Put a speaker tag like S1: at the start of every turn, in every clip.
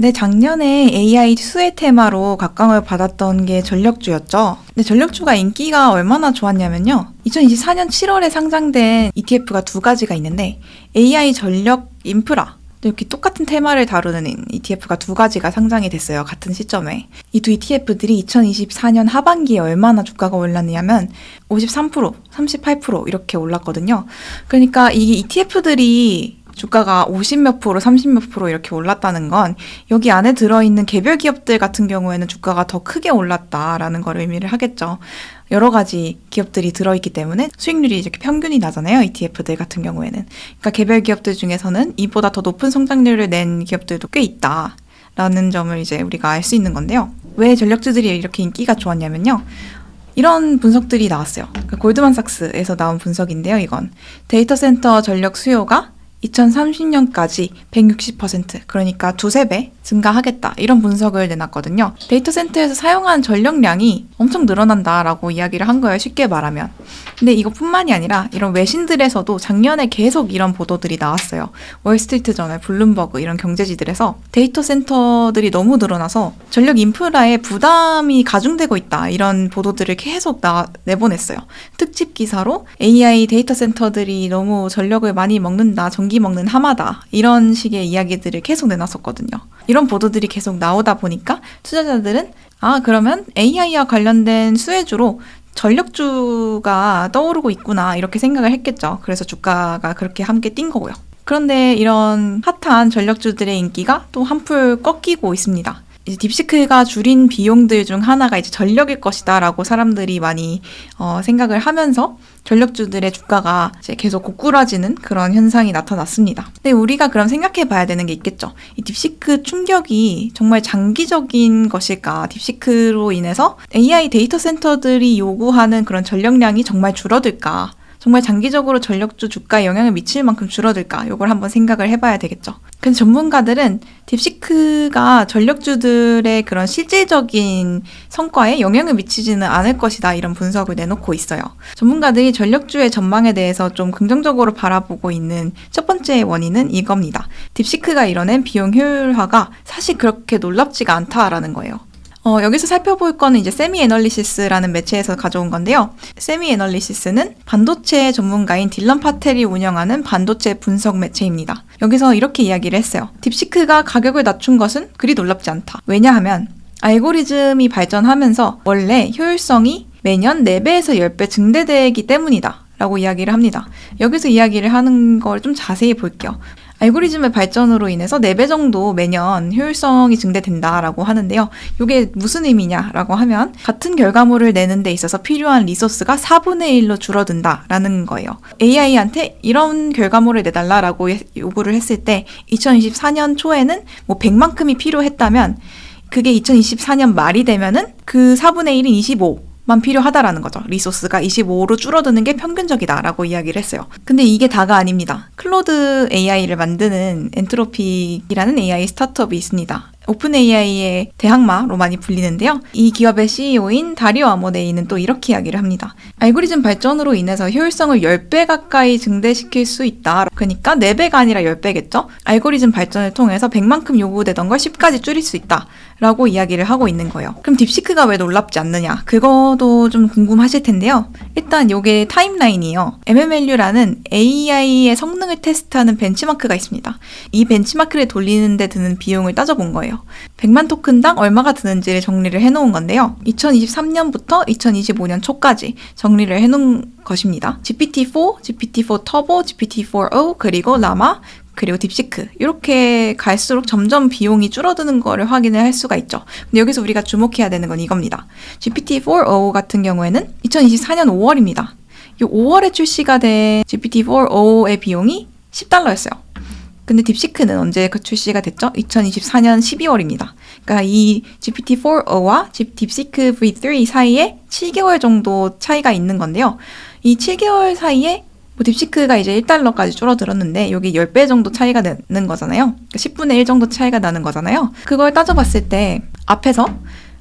S1: 네, 작년에 AI 수혜 테마로 각광을 받았던 게 전력주였죠. 근데 전력주가 인기가 얼마나 좋았냐면요. 2024년 7월에 상장된 ETF가 두 가지가 있는데 AI 전력 인프라 이렇게 똑같은 테마를 다루는 ETF가 두 가지가 상장이 됐어요. 같은 시점에. 이 두 ETF들이 2024년 하반기에 얼마나 주가가 올랐냐면 53%, 38% 이렇게 올랐거든요. 그러니까 이게 ETF들이 주가가 50몇 프로, 30몇 프로 이렇게 올랐다는 건 여기 안에 들어있는 개별 기업들 같은 경우에는 주가가 더 크게 올랐다라는 걸 의미를 하겠죠. 여러 가지 기업들이 들어있기 때문에 수익률이 이렇게 평균이 나잖아요. ETF들 같은 경우에는. 그러니까 개별 기업들 중에서는 이보다 더 높은 성장률을 낸 기업들도 꽤 있다. 라는 점을 이제 우리가 알 수 있는 건데요. 왜 전력주들이 이렇게 인기가 좋았냐면요. 이런 분석들이 나왔어요. 그러니까 골드만삭스에서 나온 분석인데요. 이건 데이터 센터 전력 수요가 2030년까지 160% 그러니까 두세 배 증가하겠다 이런 분석을 내놨거든요. 데이터 센터에서 사용한 전력량이 엄청 늘어난다라고 이야기를 한 거예요. 쉽게 말하면. 근데 이것뿐만이 아니라 이런 외신들에서도 작년에 계속 이런 보도들이 나왔어요. 월스트리트 저널, 블룸버그 이런 경제지들에서 데이터 센터들이 너무 늘어나서 전력 인프라에 부담이 가중되고 있다 이런 보도들을 계속 나, 내보냈어요. 특집 기사로 AI 데이터 센터들이 너무 전력을 많이 먹는다, 전기 먹는 하마다 이런 식의 이야기들을 계속 내놨었거든요. 이런 보도들이 계속 나오다 보니까 투자자들은 아 그러면 AI와 관련된 수혜주로 전력주가 떠오르고 있구나 이렇게 생각을 했겠죠. 그래서 주가가 그렇게 함께 뛴 거고요. 그런데 이런 핫한 전력주들의 인기가 또 한풀 꺾이고 있습니다. 이제 딥시크가 줄인 비용들 중 하나가 이제 전력일 것이다라고 사람들이 많이 어, 생각을 하면서 전력주들의 주가가 이제 계속 고꾸라지는 그런 현상이 나타났습니다. 근데 우리가 그럼 생각해 봐야 되는 게 있겠죠. 이 딥시크 충격이 정말 장기적인 것일까? 딥시크로 인해서 AI 데이터 센터들이 요구하는 그런 전력량이 정말 줄어들까? 정말 장기적으로 전력주 주가에 영향을 미칠 만큼 줄어들까? 요걸 한번 생각을 해봐야 되겠죠. 근데 전문가들은 딥시크가 전력주들의 그런 실질적인 성과에 영향을 미치지는 않을 것이다 이런 분석을 내놓고 있어요. 전문가들이 전력주의 전망에 대해서 좀 긍정적으로 바라보고 있는 첫 번째 원인은 이겁니다. 딥시크가 이뤄낸 비용 효율화가 사실 그렇게 놀랍지가 않다라는 거예요. 어, 여기서 살펴볼 거는 이제 세미 애널리시스라는 매체에서 가져온 건데요. 세미 애널리시스는 반도체 전문가인 딜런 파텔이 운영하는 반도체 분석 매체입니다. 여기서 이렇게 이야기를 했어요. 딥시크가 가격을 낮춘 것은 그리 놀랍지 않다. 왜냐하면 알고리즘이 발전하면서 원래 효율성이 매년 4배에서 10배 증대되기 때문이다. 라고 이야기를 합니다. 여기서 이야기를 하는 걸 좀 자세히 볼게요. 알고리즘의 발전으로 인해서 4배 정도 매년 효율성이 증대된다라고 하는데요. 이게 무슨 의미냐라고 하면 같은 결과물을 내는 데 있어서 필요한 리소스가 4분의 1로 줄어든다라는 거예요. AI한테 이런 결과물을 내달라라고 요구를 했을 때 2024년 초에는 뭐 100만큼이 필요했다면 그게 2024년 말이 되면은 그 4분의 1인 25. 만 필요하다라는 거죠. 리소스가 25로 줄어드는 게 평균적이다라고 이야기를 했어요. 근데 이게 다가 아닙니다. 클로드 AI를 만드는 엔트로픽이라는 AI 스타트업이 있습니다. 오픈 AI의 대항마로 많이 불리는데요. 이 기업의 CEO인 다리오 아모데이는 또 이렇게 이야기를 합니다. 알고리즘 발전으로 인해서 효율성을 10배 가까이 증대시킬 수 있다. 그러니까 4배가 아니라 10배겠죠? 알고리즘 발전을 통해서 100만큼 요구되던 걸 10까지 줄일 수 있다. 라고 이야기를 하고 있는 거예요. 그럼 딥시크가 왜 놀랍지 않느냐? 그거도 좀 궁금하실 텐데요. 일단 요게 타임라인이에요. MMLU라는 AI의 성능을 테스트하는 벤치마크가 있습니다. 이 벤치마크를 돌리는데 드는 비용을 따져본 거예요. 100만 토큰당 얼마가 드는지를 정리를 해놓은 건데요. 2023년부터 2025년 초까지 정리를 해놓은 것입니다. GPT-4, GPT-4 터보, GPT-4o, 그리고 라마, 그리고 딥시크 이렇게 갈수록 점점 비용이 줄어드는 거를 확인을 할 수가 있죠. 근데 여기서 우리가 주목해야 되는 건 이겁니다. GPT-4o 같은 경우에는 2024년 5월입니다. 이 5월에 출시가 된 GPT-4o의 비용이 10달러였어요. 근데 딥시크는 언제 그 출시가 됐죠? 2024년 12월입니다. 그러니까 이 GPT-4o와 딥시크 V3 사이에 7개월 정도 차이가 있는 건데요. 이 7개월 사이에 뭐 딥시크가 이제 1달러까지 줄어들었는데 여기 10배 정도 차이가 나는 거잖아요. 그러니까 10분의 1 정도 차이가 나는 거잖아요. 그걸 따져봤을 때 앞에서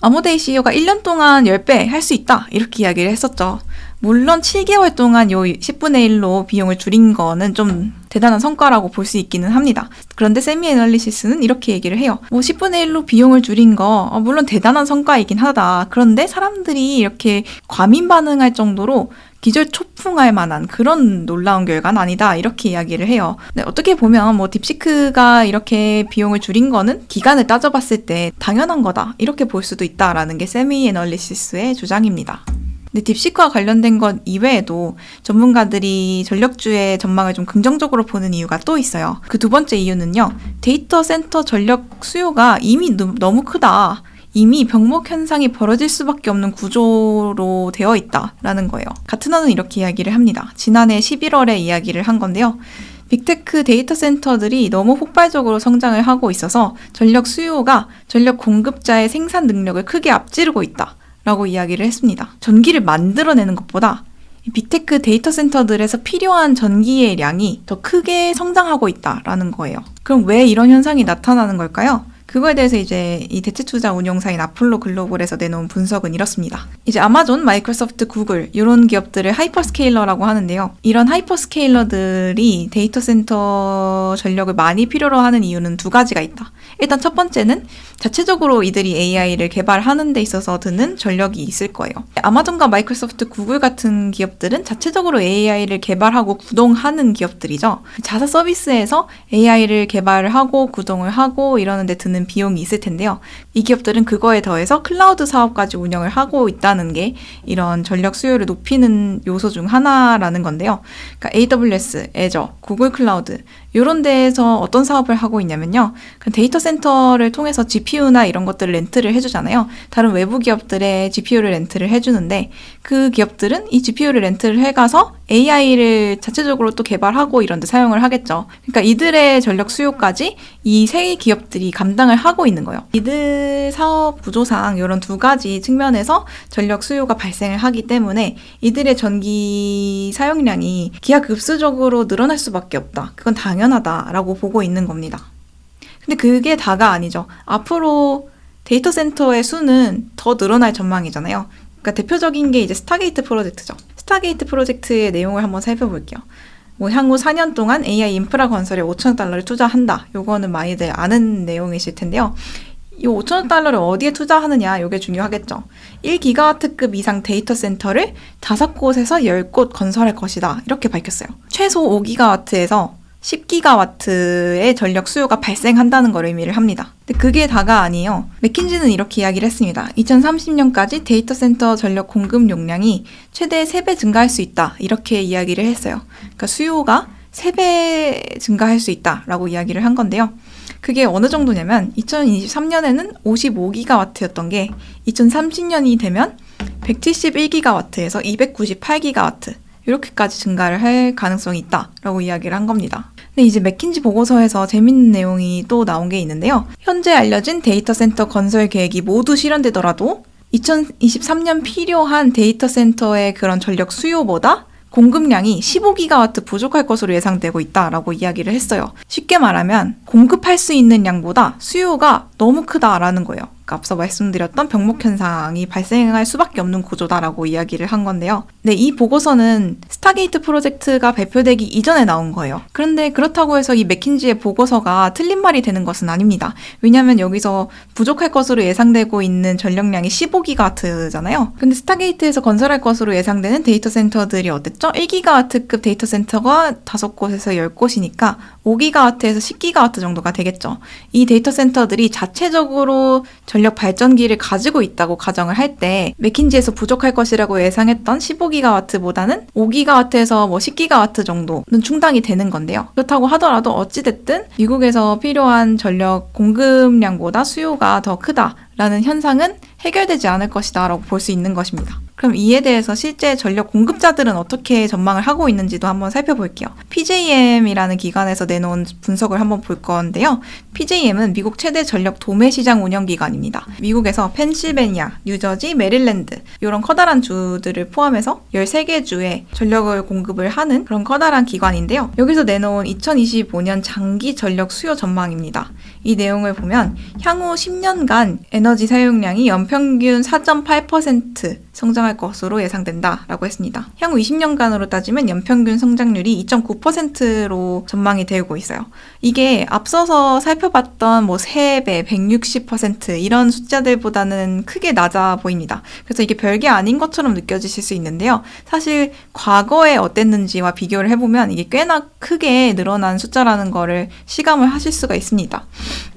S1: 아모데이 CEO가 1년 동안 10배 할 수 있다 이렇게 이야기를 했었죠. 물론 7개월 동안 요 10분의 1로 비용을 줄인 거는 좀 대단한 성과라고 볼 수 있기는 합니다. 그런데 세미 애널리시스는 이렇게 얘기를 해요. 뭐 10분의 1로 비용을 줄인 거 어, 물론 대단한 성과이긴 하다. 그런데 사람들이 이렇게 과민 반응할 정도로 기절 초풍할 만한 그런 놀라운 결과는 아니다. 이렇게 이야기를 해요. 네, 어떻게 보면 뭐 딥시크가 이렇게 비용을 줄인 거는 기간을 따져봤을 때 당연한 거다. 이렇게 볼 수도 있다라는 게 세미 애널리시스의 주장입니다. 근데 딥시크와 관련된 것 이외에도 전문가들이 전력주의 전망을 좀 긍정적으로 보는 이유가 또 있어요. 그 두 번째 이유는요. 데이터 센터 전력 수요가 이미 너무- 크다. 이미 병목 현상이 벌어질 수밖에 없는 구조로 되어 있다라는 거예요. 가트너는 이렇게 이야기를 합니다. 지난해 11월에 이야기를 한 건데요. 빅테크 데이터 센터들이 너무 폭발적으로 성장을 하고 있어서 전력 수요가 전력 공급자의 생산 능력을 크게 앞지르고 있다. 라고 이야기를 했습니다. 전기를 만들어내는 것보다 이 빅테크 데이터 센터들에서 필요한 전기의 량이 더 크게 성장하고 있다라는 거예요. 그럼 왜 이런 현상이 나타나는 걸까요? 그거에 대해서 이제 이 대체 투자 운용사인 아폴로 글로벌에서 내놓은 분석은 이렇습니다. 이제 아마존, 마이크로소프트, 구글 이런 기업들을 하이퍼스케일러라고 하는데요. 이런 하이퍼스케일러들이 데이터 센터 전력을 많이 필요로 하는 이유는 두 가지가 있다. 일단 첫 번째는 자체적으로 이들이 AI를 개발하는 데 있어서 드는 전력이 있을 거예요. 아마존과 마이크로소프트, 구글 같은 기업들은 자체적으로 AI를 개발하고 구동하는 기업들이죠. 자사 서비스에서 AI를 개발을 하고 구동을 하고 이러는데 드는 비용이 있을 텐데요. 이 기업들은 그거에 더해서 클라우드 사업까지 운영을 하고 있다는 게 이런 전력 수요를 높이는 요소 중 하나라는 건데요. 그러니까 AWS, 애저, 구글 클라우드 이런 데에서 어떤 사업을 하고 있냐면요. 그 데이터 센터를 통해서 GPU나 이런 것들을 렌트를 해주잖아요. 다른 외부 기업들의 GPU를 렌트를 해주는데 그 기업들은 이 GPU를 렌트를 해가서 AI를 자체적으로 또 개발하고 이런 데 사용을 하겠죠. 그러니까 이들의 전력 수요까지 이 세 기업들이 감당 을 하고 있는 거예요. 이들 사업 구조상 이런 두 가지 측면에서 전력 수요가 발생을 하기 때문에 이들의 전기 사용량이 기하급수적으로 늘어날 수밖에 없다. 그건 당연하다라고 보고 있는 겁니다. 근데 그게 다가 아니죠. 앞으로 데이터 센터의 수는 더 늘어날 전망이잖아요. 그러니까 대표적인 게 이제 스타게이트 프로젝트죠. 스타게이트 프로젝트의 내용을 한번 살펴볼게요. 뭐 향후 4년 동안 AI 인프라 건설에 5천억 달러를 투자한다. 요거는 많이들 아는 내용이실 텐데요. 이 5천억 달러를 어디에 투자하느냐, 요게 중요하겠죠. 1기가와트급 이상 데이터 센터를 5곳에서 10곳 건설할 것이다. 이렇게 밝혔어요. 최소 5기가와트에서 10기가와트의 전력 수요가 발생한다는 걸 의미를 합니다. 근데 그게 다가 아니에요. 맥킨지는 이렇게 이야기를 했습니다. 2030년까지 데이터 센터 전력 공급 용량이 최대 3배 증가할 수 있다. 이렇게 이야기를 했어요. 그러니까 수요가 3배 증가할 수 있다라고 이야기를 한 건데요. 그게 어느 정도냐면 2023년에는 55기가와트였던 게 2030년이 되면 171기가와트에서 298기가와트 이렇게까지 증가를 할 가능성이 있다라고 이야기를 한 겁니다. 근데 이제 맥킨지 보고서에서 재밌는 내용이 또 나온 게 있는데요. 현재 알려진 데이터 센터 건설 계획이 모두 실현되더라도 2023년 필요한 데이터 센터의 그런 전력 수요보다 공급량이 15기가와트 부족할 것으로 예상되고 있다라고 이야기를 했어요. 쉽게 말하면 공급할 수 있는 양보다 수요가 너무 크다라는 거예요. 그러니까 앞서 말씀드렸던 병목 현상이 발생할 수밖에 없는 구조다라고 이야기를 한 건데요. 네, 이 보고서는 스타게이트 프로젝트가 발표되기 이전에 나온 거예요. 그런데 그렇다고 해서 이 맥킨지의 보고서가 틀린 말이 되는 것은 아닙니다. 왜냐하면 여기서 부족할 것으로 예상되고 있는 전력량이 15기가와트잖아요. 근데 스타게이트에서 건설할 것으로 예상되는 데이터 센터들이 어땠죠? 1기가와트급 데이터 센터가 5곳에서 10곳이니까 5기가와트에서 10기가와트 정도가 되겠죠. 이 데이터 센터들이 자체적으로 전력 발전기를 가지고 있다고 가정을 할 때 맥킨지에서 부족할 것이라고 예상했던 15기가와트보다는 5기가와트에서 뭐 10기가와트 정도는 충당이 되는 건데요. 그렇다고 하더라도 어찌됐든 미국에서 필요한 전력 공급량보다 수요가 더 크다라는 현상은 해결되지 않을 것이다라고 볼 수 있는 것입니다. 그럼 이에 대해서 실제 전력 공급자들은 어떻게 전망을 하고 있는지도 한번 살펴볼게요. PJM이라는 기관에서 내놓은 분석을 한번 볼 건데요. PJM은 미국 최대 전력 도매 시장 운영 기관입니다. 미국에서 펜실베니아, 뉴저지, 메릴랜드 이런 커다란 주들을 포함해서 13개 주에 전력을 공급을 하는 그런 커다란 기관인데요. 여기서 내놓은 2025년 장기 전력 수요 전망입니다. 이 내용을 보면 향후 10년간 에너지 사용량이 연평균 4.8% 성장할 성장할 것으로 예상된다라고 했습니다. 향후 20년간으로 따지면 연평균 성장률이 2.9%로 전망이 되고 있어요. 이게 앞서서 살펴봤던 뭐 3배, 160% 이런 숫자들보다는 크게 낮아 보입니다. 그래서 이게 별게 아닌 것처럼 느껴지실 수 있는데요. 사실 과거에 어땠는지와 비교를 해보면 이게 꽤나 크게 늘어난 숫자라는 거를 시감을 하실 수가 있습니다.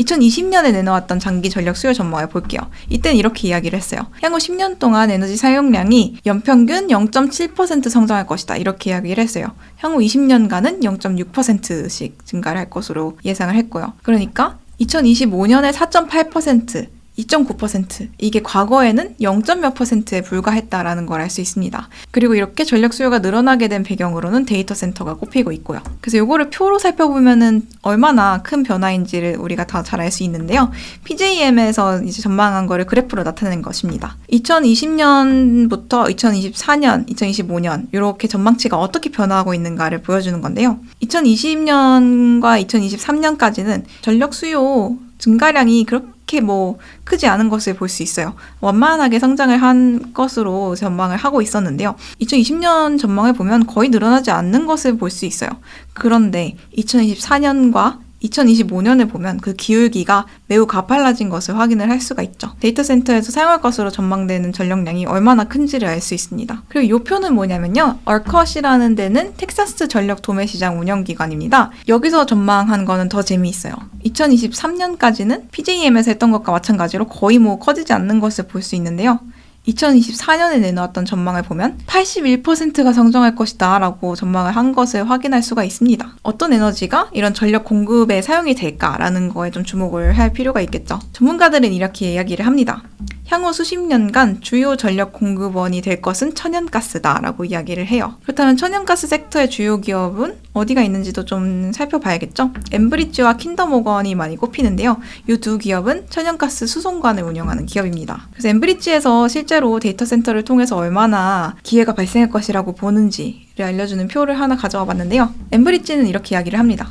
S1: 2020년에 내놓았던 장기 전력 수요 전망을 볼게요. 이때는 이렇게 이야기를 했어요. 향후 10년 동안 에너지 사용량 이 연평균 0.7% 성장할 것이다. 이렇게 이야기를 했어요. 향후 20년간은 0.6%씩 증가를 할 것으로 예상을 했고요. 그러니까 2025년에 4.8%, 2.9% 이게 과거에는 0. 몇 퍼센트에 불과했다라는 걸 알 수 있습니다. 그리고 이렇게 전력 수요가 늘어나게 된 배경으로는 데이터 센터가 꼽히고 있고요. 그래서 이거를 표로 살펴보면은 얼마나 큰 변화인지를 우리가 다 잘 알 수 있는데요. PJM에서 이제 전망한 거를 그래프로 나타낸 것입니다. 2020년부터 2024년, 2025년 이렇게 전망치가 어떻게 변화하고 있는가를 보여주는 건데요. 2020년과 2023년까지는 전력 수요 증가량이 그렇게 뭐 크지 않은 것을 볼 수 있어요. 완만하게 성장을 한 것으로 전망을 하고 있었는데요. 2020년 전망을 보면 거의 늘어나지 않는 것을 볼 수 있어요. 그런데 2024년과 2025년을 보면 그 기울기가 매우 가팔라진 것을 확인을 할 수가 있죠. 데이터 센터에서 사용할 것으로 전망되는 전력량이 얼마나 큰지를 알 수 있습니다. 그리고 이 표는 뭐냐면요. 얼컷이라는 데는 텍사스 전력 도매 시장 운영 기관입니다. 여기서 전망한 거는 더 재미있어요. 2023년까지는 PJM에서 했던 것과 마찬가지로 거의 뭐 커지지 않는 것을 볼 수 있는데요. 2024년에 내놓았던 전망을 보면 81%가 성장할 것이다 라고 전망을 한 것을 확인할 수가 있습니다. 어떤 에너지가 이런 전력 공급에 사용이 될까라는 거에 좀 주목을 할 필요가 있겠죠. 전문가들은 이렇게 이야기를 합니다. 향후 수십 년간 주요 전력 공급원이 될 것은 천연가스다라고 이야기를 해요. 그렇다면 천연가스 섹터의 주요 기업은 어디가 있는지도 좀 살펴봐야겠죠. 엠브리지와 킨더모건이 많이 꼽히는데요. 이 두 기업은 천연가스 수송관을 운영하는 기업입니다. 그래서 엠브리지에서 실제로 데이터 센터를 통해서 얼마나 기회가 발생할 것이라고 보는지를 알려주는 표를 하나 가져와 봤는데요. 엠브리지는 이렇게 이야기를 합니다.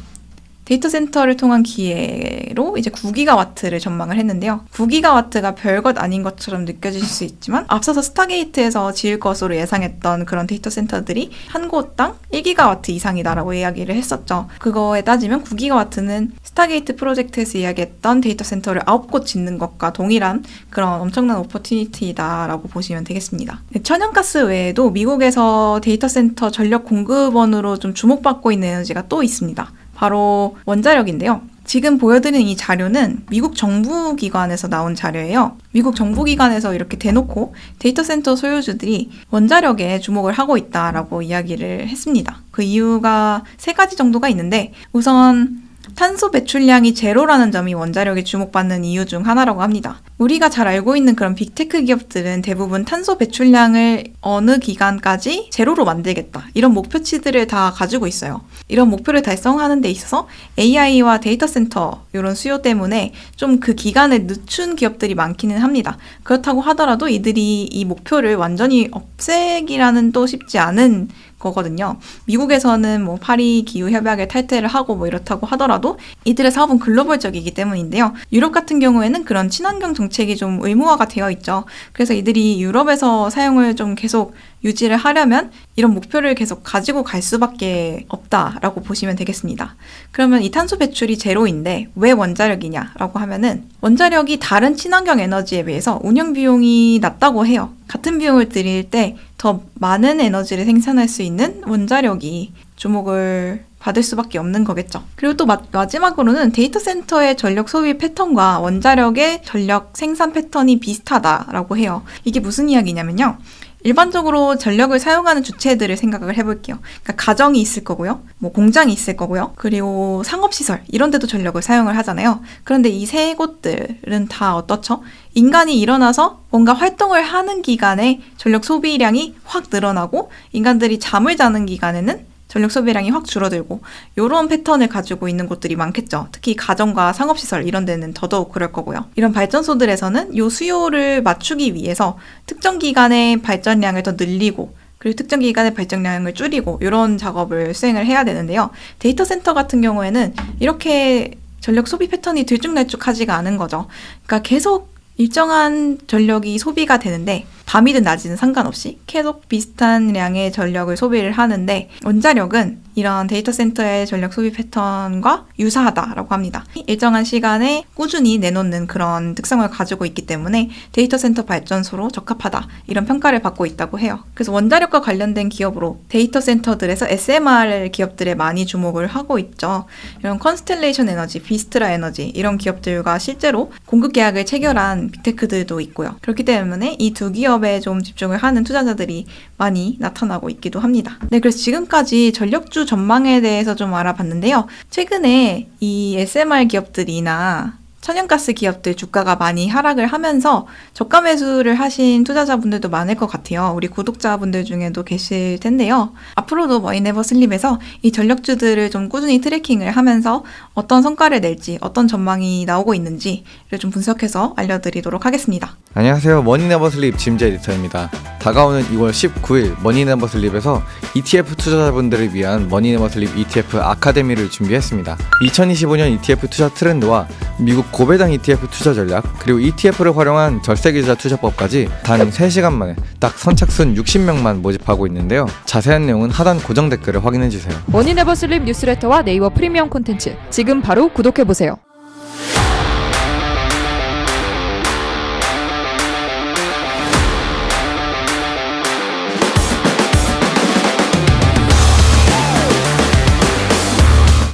S1: 데이터 센터를 통한 기회로 이제 9기가와트를 전망을 했는데요. 9기가와트가 별것 아닌 것처럼 느껴질 수 있지만 앞서서 스타게이트에서 지을 것으로 예상했던 그런 데이터 센터들이 한 곳당 1기가와트 이상이다라고 이야기를 했었죠. 그거에 따지면 9기가와트는 스타게이트 프로젝트에서 이야기했던 데이터 센터를 9곳 짓는 것과 동일한 그런 엄청난 오퍼튜니티다라고 보시면 되겠습니다. 네, 천연가스 외에도 미국에서 데이터 센터 전력 공급원으로 좀 주목받고 있는 에너지가 또 있습니다. 바로 원자력인데요. 지금 보여드린 이 자료는 미국 정부 기관에서 나온 자료예요. 미국 정부 기관에서 이렇게 대놓고 데이터 센터 소유주들이 원자력에 주목을 하고 있다라고 이야기를 했습니다. 그 이유가 세 가지 정도가 있는데 우선 탄소 배출량이 제로라는 점이 원자력에 주목받는 이유 중 하나라고 합니다. 우리가 잘 알고 있는 그런 빅테크 기업들은 대부분 탄소 배출량을 어느 기간까지 제로로 만들겠다. 이런 목표치들을 다 가지고 있어요. 이런 목표를 달성하는 데 있어서 AI와 데이터 센터 이런 수요 때문에 좀 그 기간을 늦춘 기업들이 많기는 합니다. 그렇다고 하더라도 이들이 이 목표를 완전히 없애기라는 또 쉽지 않은 거거든요. 미국에서는 뭐 파리 기후 협약을 탈퇴를 하고 뭐 이렇다고 하더라도 이들의 사업은 글로벌적이기 때문인데요. 유럽 같은 경우에는 그런 친환경 정책이 좀 의무화가 되어 있죠. 그래서 이들이 유럽에서 사용을 좀 계속 유지를 하려면 이런 목표를 계속 가지고 갈 수밖에 없다라고 보시면 되겠습니다. 그러면 이 탄소 배출이 제로인데 왜 원자력이냐라고 하면은 원자력이 다른 친환경 에너지에 비해서 운영 비용이 낮다고 해요. 같은 비용을 들일 때 더 많은 에너지를 생산할 수 있는 원자력이 주목을 받을 수밖에 없는 거겠죠. 그리고 또 마, 마지막으로는 데이터 센터의 전력 소비 패턴과 원자력의 전력 생산 패턴이 비슷하다라고 해요. 이게 무슨 이야기냐면요. 일반적으로 전력을 사용하는 주체들을 생각을 해볼게요. 그러니까 가정이 있을 거고요. 뭐 공장이 있을 거고요. 그리고 상업시설, 이런 데도 전력을 사용을 하잖아요. 그런데 이 세 곳들은 다 어떻죠? 인간이 일어나서 뭔가 활동을 하는 기간에 전력 소비량이 확 늘어나고 인간들이 잠을 자는 기간에는 전력 소비량이 확 줄어들고 이런 패턴을 가지고 있는 곳들이 많겠죠. 특히 가정과 상업시설 이런 데는 더더욱 그럴 거고요. 이런 발전소들에서는 이 수요를 맞추기 위해서 특정 기간의 발전량을 더 늘리고 그리고 특정 기간의 발전량을 줄이고 이런 작업을 수행을 해야 되는데요. 데이터 센터 같은 경우에는 이렇게 전력 소비 패턴이 들쭉날쭉하지가 않은 거죠. 그러니까 계속 일정한 전력이 소비가 되는데 밤이든 낮이든 상관없이 계속 비슷한 양의 전력을 소비를 하는데 원자력은 이런 데이터 센터의 전력 소비 패턴과 유사하다라고 합니다. 일정한 시간에 꾸준히 내놓는 그런 특성을 가지고 있기 때문에 데이터 센터 발전소로 적합하다 이런 평가를 받고 있다고 해요. 그래서 원자력과 관련된 기업으로 데이터 센터들에서 SMR 기업들에 많이 주목을 하고 있죠. 이런 컨스텔레이션 에너지, 비스트라 에너지 이런 기업들과 실제로 공급 계약을 체결한 빅테크들도 있고요. 그렇기 때문에 이 두 기업 에 좀 집중을 하는 투자자들이 많이 나타나고 있기도 합니다. 네, 그래서 지금까지 전력주 전망에 대해서 좀 알아봤는데요. 최근에 이 SMR 기업들이나 천연가스 기업들 주가가 많이 하락을 하면서 저가 매수를 하신 투자자분들도 많을 것 같아요. 우리 구독자분들 중에도 계실 텐데요. 앞으로도 머이네버 슬립에서 이 전력주들을 좀 꾸준히 트래킹을 하면서 어떤 성과를 낼지, 어떤 전망이 나오고 있는지를 좀 분석해서 알려드리도록 하겠습니다.
S2: 안녕하세요. 머니네버 슬립 짐재 에디터입니다. 다가오는 2월 19일 머니네버 슬립에서 ETF 투자자분들을 위한 머니네버 슬립 ETF 아카데미를 준비했습니다. 2025년 ETF 투자 트렌드와 미국 고배당 ETF 투자 전략, 그리고 ETF를 활용한 절세기자 투자법까지 단 3시간 만에 딱 선착순 60명만 모집하고 있는데요. 자세한 내용은 하단 고정 댓글을 확인해주세요.
S3: 머니네버슬립 뉴스레터와 네이버 프리미엄 콘텐츠 지금 바로 구독해보세요.